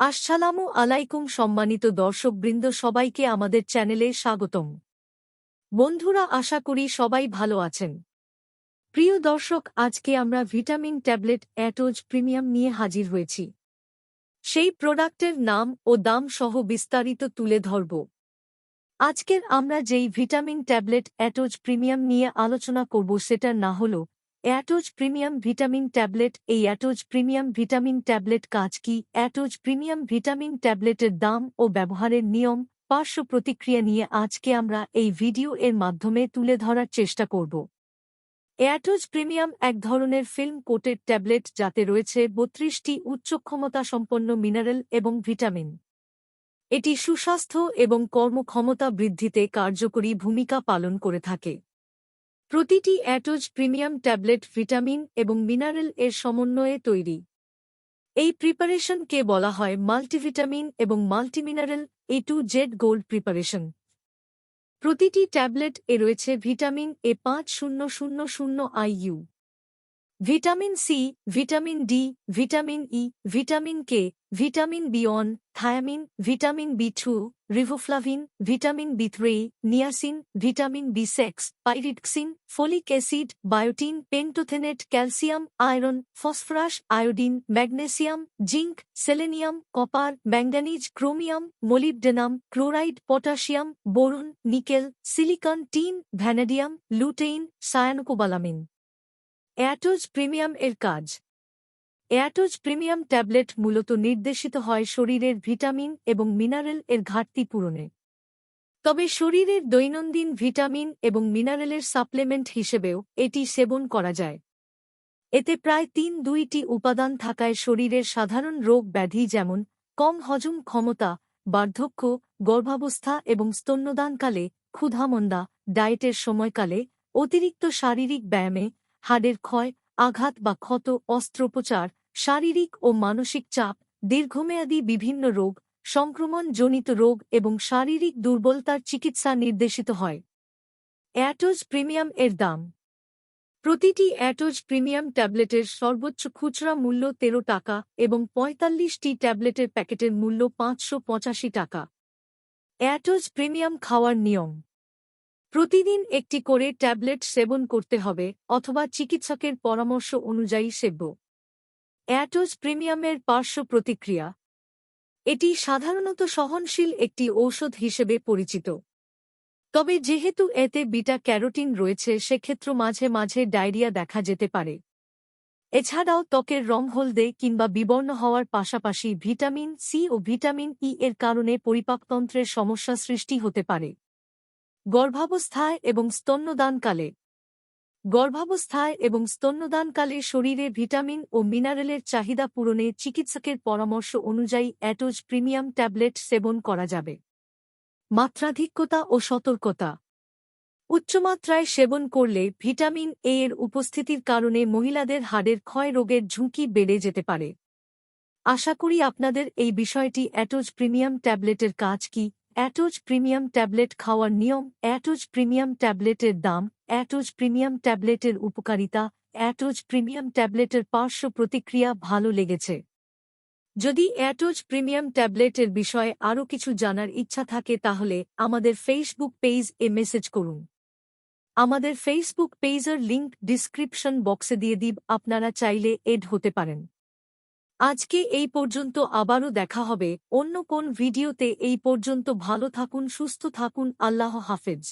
আসসালামু আলাইকুম সম্মানিত দর্শকবৃন্দ সবাইকে আমাদের চ্যানেলে স্বাগতম। বন্ধুরা, আশা করি সবাই ভালো আছেন। প্রিয় দর্শক, আজকে আমরা ভিটামিন ট্যাবলেট অ্যাটোজ প্রিমিয়াম নিয়ে হাজির হয়েছি। সেই প্রোডাক্টের নাম ও দাম সহ বিস্তারিত তুলে ধরব। আজকের আমরা যেই ভিটামিন ট্যাবলেট অ্যাটোজ প্রিমিয়াম নিয়ে আলোচনা করব, সেটা না হল অ্যাটোজ প্রিমিয়াম ভিটামিন ট্যাবলেট, এই অ্যাটোজ প্রিমিয়াম ভিটামিন ট্যাবলেট কাজ কি? অ্যাটোজ প্রিমিয়াম ভিটামিন ট্যাবলেটের দাম ও ব্যবহারের নিয়ম, পার্শ্ব প্রতিক্রিয়া নিয়ে আজকে আমরা এই ভিডিও এর মাধ্যমে তুলে ধরার চেষ্টা করব। অ্যাটোজ প্রিমিয়াম এক ধরনের ফিল্ম কোটেড ট্যাবলেট যাতে রয়েছে বত্রিশটি উচ্চ ক্ষমতা সম্পন্ন মিনারেল এবং ভিটামিন। এটি সুস্বাস্থ্য এবং কর্মক্ষমতা বৃদ্ধিতে কার্যকরী ভূমিকা পালন করে থাকে। প্রতিটি A to Z premium tablet vitamin এবং মিনারেল এর সমন্বয়ে তৈরি। এই প্রিপারেশনকে বলা হয় মাল্টিভিটামিন এবং multimineral A to Z gold preparation. প্রতিটি ট্যাবলেট এ রয়েছে ভিটামিন এ পাঁচ শূন্য শূন্য শূন্য IU vitamin C, vitamin D, vitamin E, vitamin K, vitamin B thiamine, vitamin B two, riboflavin, vitamin B three, niacin, vitamin B six, pyridoxine, folic acid, biotin, pantothenate, calcium, iron, phosphorus, iodine, magnesium, zinc, selenium, copper manganese chromium, molybdenum, chloride, potassium, boron, nickel, silicon, tin, vanadium, lutein, cyanocobalamin. A to Z premium এর কাজ। অ্যাটোজ premium tablet মূলত নির্দেশিত হয় শরীরের vitamin এবং mineral এর ঘাটতি পূরণে। তবে শরীরের দৈনন্দিন ভিটামিন এবং মিনারেলের সাপ্লিমেন্ট হিসেবেও এটি সেবন করা যায়। এতে প্রায় তিন দুইটি উপাদান থাকায় শরীরের সাধারণ রোগ ব্যাধি যেমন কম হজম ক্ষমতা, বার্ধক্য, গর্ভাবস্থা এবং স্তন্যদানকালে ক্ষুধামন্দা, ডায়েটের সময়কালে অতিরিক্ত শারীরিক ব্যায়ামে হাড়ের ক্ষয়, আঘাত বা ক্ষত, অস্ত্রোপচার, শারীরিক ও মানসিক চাপ, দীর্ঘমেয়াদী বিভিন্ন রোগ, সংক্রমণজনিত রোগ এবং শারীরিক দুর্বলতার চিকিৎসা নির্দেশিত হয়। অ্যাটোজ প্রিমিয়াম এর দাম। প্রতিটি অ্যাটোজ প্রিমিয়াম ট্যাবলেটের সর্বোচ্চ খুচরা মূল্য তেরো টাকা এবং পঁয়তাল্লিশটি ট্যাবলেটের প্যাকেটের মূল্য পাঁচশো পঁচাশি টাকা। অ্যাটোজ প্রিমিয়াম খাওয়ার নিয়ম। প্রতিদিন একটি করে ট্যাবলেট সেবন করতে হবে অথবা চিকিৎসকের পরামর্শ অনুযায়ী সেব্য। অ্যাটোজ প্রিমিয়ামের পার্শ্ব প্রতিক্রিয়া। এটি সাধারণত সহনশীল একটি ঔষধ হিসেবে পরিচিত। তবে যেহেতু এতে বিটা ক্যারোটিন রয়েছে, সেক্ষেত্র মাঝে মাঝে ডায়রিয়া দেখা যেতে পারে। এছাড়াও ত্বকের রং হলদে কিংবা বিবর্ণ হওয়ার পাশাপাশি ভিটামিন সি ও ভিটামিন ই এর কারণে পরিপাকতন্ত্রের সমস্যা সৃষ্টি হতে পারে। গর্ভাবস্থায় এবং স্তন্যদানকালে। গর্ভাবস্থায় এবং স্তন্যদানকালে শরীরে ভিটামিন ও মিনারেলের চাহিদা পূরণে চিকিৎসকের পরামর্শ অনুযায়ী অ্যাটোজ প্রিমিয়াম ট্যাবলেট সেবন করা যাবে। মাত্রাধিক্যতা ও সতর্কতা। উচ্চমাত্রায় সেবন করলে ভিটামিন এ এর উপস্থিতির কারণে মহিলাদের হাড়ের ক্ষয় রোগের ঝুঁকি বেড়ে যেতে পারে। আশা করি আপনাদের এই বিষয়টি অ্যাটোজ প্রিমিয়াম ট্যাবলেটের কাজ কি অ্যাটোজ প্রিমিয়াম ট্যাবলেট খাওয়ার নিয়ম, অ্যাটোজ প্রিমিয়াম ট্যাবলেটের দাম, অ্যাটোজ প্রিমিয়াম ট্যাবলেটের উপকারিতা, অ্যাটোজ প্রিমিয়াম ট্যাবলেটের পার্শ্ব প্রতিক্রিয়া ভালো লেগেছে। যদি অ্যাটোজ প্রিমিয়াম ট্যাবলেটের বিষয়ে আরও কিছু জানার ইচ্ছা থাকে তাহলে আমাদের ফেসবুক পেজ এ মেসেজ করুন। আমাদের ফেসবুক পেজের লিঙ্ক ডিসক্রিপশন বক্সে দিয়ে দিব আপনারা চাইলে এড হতে পারেন। আজকে এই পর্যন্ত আবারও দেখা হবে অন্য কোন ভিডিওতে। এই পর্যন্ত ভালো থাকুন, সুস্থ থাকুন, আল্লাহ হাফেজ।